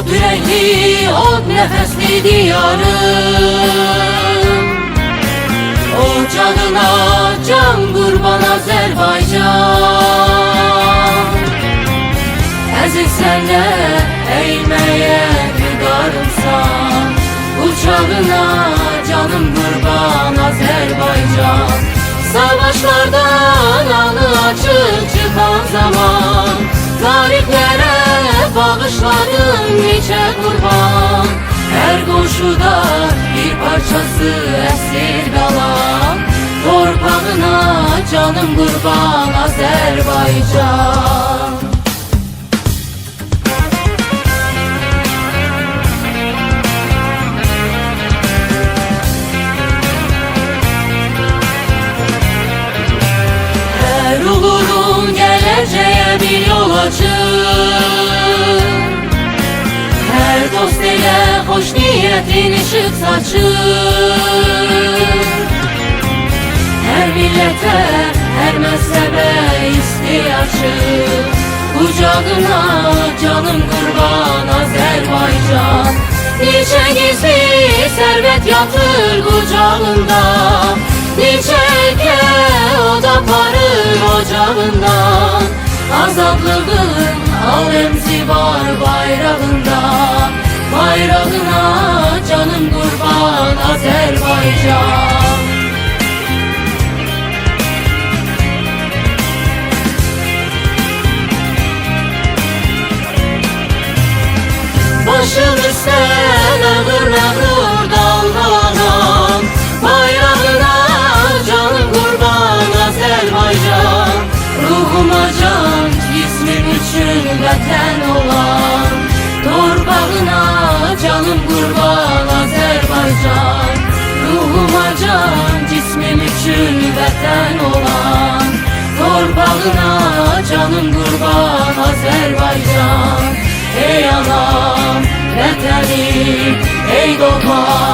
O yürekli, o nefesli diyarım. Ocağına can kurban Azerbaycan. Ezilsene eğmeye müdarımsan Uçağına canım kurban Azerbaycan. Savaşlardan anı Her koşuda bir parçası esir kalan Torpağına canım kurban Azerbaycan dost ile hoş niyetin ışık saçır. Her millete, her mezhebe ihtiyaçır Kucağına canım kurban Azerbaycan. Nice gizli servet yatır kucağında? Nice ke o da parır ocağından Alemzi var bayrağında Bayrağına canım kurban Azerbaycan. Başım üstten vətən olan Torpağına canım kurban Azerbaycan. Ruhuma can cismim için vətən olan Torpağına canım kurban Azerbaycan. Ey anam vətənim ey doğma